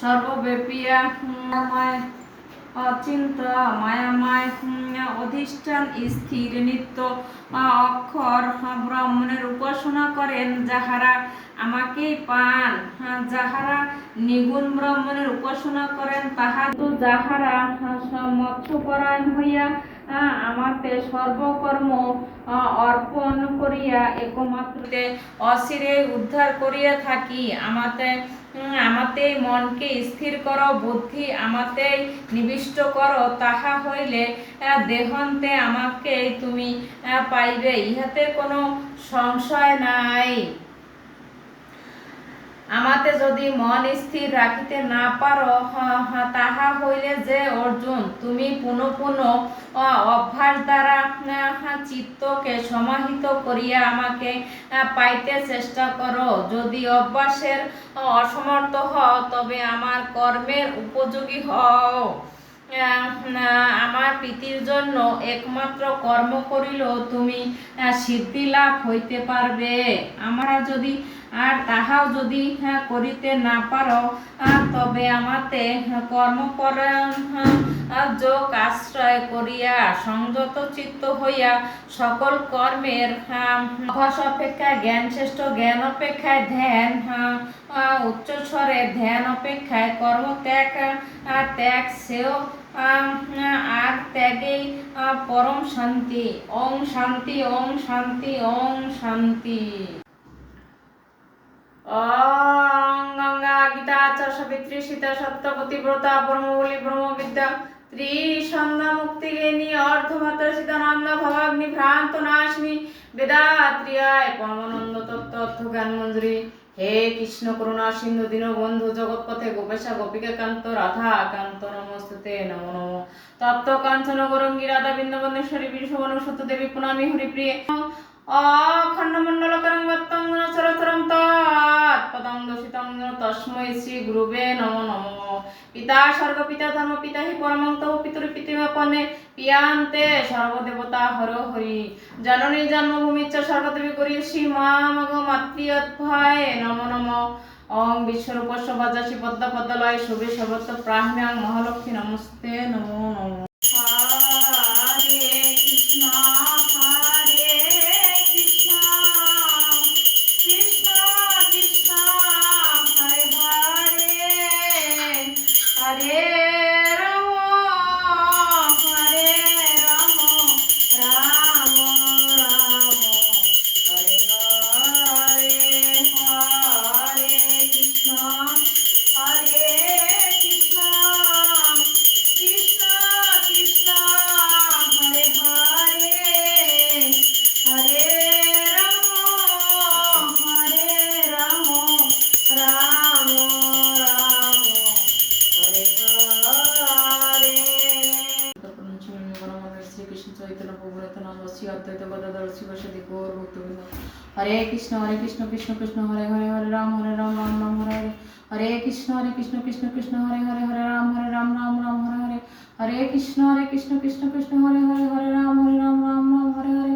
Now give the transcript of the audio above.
সর্বব্যাপিয়া অচিন্ত, মায়াময় অধিষ্ঠান, স্থির নিত্য অক্ষর ব্রাহ্মণের উপাসনা করেন যাহারা আমাকেই পান যাহারা নিগুণ ব্রাহ্মণের উপাসনা করেন তাহা তো যাহারা মৎস্যপরায়ণ হইয়া আমাতে সর্বকর্ম অর্পণ করিয়া একমাত্র অসিরে উদ্ধার করিয়া থাকি, আমাতে উম, আমাতেই মনকে স্থির করো বুদ্ধি আমাতেই নিবিষ্ট করো তাহা হইলে দেহন্তে আমাকে তুমি পাইবে ইহাতে কোনো সংশয় নাই। আমাতে যদি মন স্থির রাখিতে না পারো তাহা হইলে যে অর্জুন তুমি পুনঃ পুনঃ অভ্যাস দ্বারা চিত্তকে সমাহিত করিয়া আমাকে পাইতে চেষ্টা করো যদি অভ্যাসের অসমর্থ হও, তবে আমার কর্মের উপযোগী হও। আমার প্রীতির জন্য একমাত্র কর্ম করিলেও তুমি সিদ্ধি লাভ হইতে পারবে আমরা যদি আর তাহাও যদি হ্যাঁ, করিতে না পারো তবে আমাতে কর্মপরায়ণ যোগ আশ্রয় করিয়া সংযত চিত্ত হইয়া সকল কর্মের আহ, অভ্যাস অপেক্ষা জ্ঞান শ্রেষ্ঠ জ্ঞান অপেক্ষায় ধ্যান আহ, আহ, উচ্চ স্বরে ধ্যান অপেক্ষায় কর্ম ত্যাগ ত্যাগ সেও আর ত্যাগেই পরম শান্তি। ওং শান্তি ওং শান্তি ওং শান্তি। গঙ্গা গীতা আচার সাবিত্রী সীতা সত্যপতি ব্রতা ব্রহ্মবলী ব্রহ্মবিদ্যা ত্রিসন্ধ্যা মুক্তিগেনী অর্ধমাত্রা সীতানন্দ ভবাগ্নি ভ্রান্ত নাশিনী বেদাত্রিয়ায় পরমানন্দ তত্ত্ব অর্থ জ্ঞান মঞ্জুরি। হে কৃষ্ণ করুণা সিন্ধু দীন বন্ধু জগৎপথে গোপেশা গোপিকা কান্ত রাধা কান্ত নমস্তে নমো নমো। তপ্ত কাঞ্চন গরঙ্গী রাধা বৃন্দাবনেশ্বরী বিশ্ববন সত্য দেবী পুনামি হরিপ্রিয়ে। অখণ্ড মণ্ডল করং বত্তং চরচরং তৎ পদং দোষিতং তস্मै শ্রী গুরুবে নমো নমো পিতা স্বর্গ পিতা ধর্ম পিতা হি পিয়ান্তে সর্বদেবতা হর হরি জননী জন্মভূমি চ করি শ্রী মামগ মাতৃঅধ্যায় নমো নমো ওং বিশ্বরূপস্য বাজাসি পদ্ম পদ্মলয় শুভে সর্বত্র প্রাহ্ম্যাং মহালক্ষ্মী নমস্তে নমো নমো চৈতন্য প্রভু নিত্যানন্দ শ্রী অদ্বৈত গদাধর শিবসাদি গৌর ভক্তবৃন্দ। হরে কৃষ্ণ হরে কৃষ্ণ কৃষ্ণ কৃষ্ণ, হরে হরে হরে রাম হরে রাম রাম রাম, হরে হরে। হরে কৃষ্ণ হরে কৃষ্ণ কৃষ্ণ কৃষ্ণ, হরে হরে হরে রাম হরে রাম রাম রাম, হরে হরে। হরে কৃষ্ণ হরে কৃষ্ণ কৃষ্ণ কৃষ্ণ, হরে হরে হরে রাম হরে রাম রাম রাম, হরে হরে।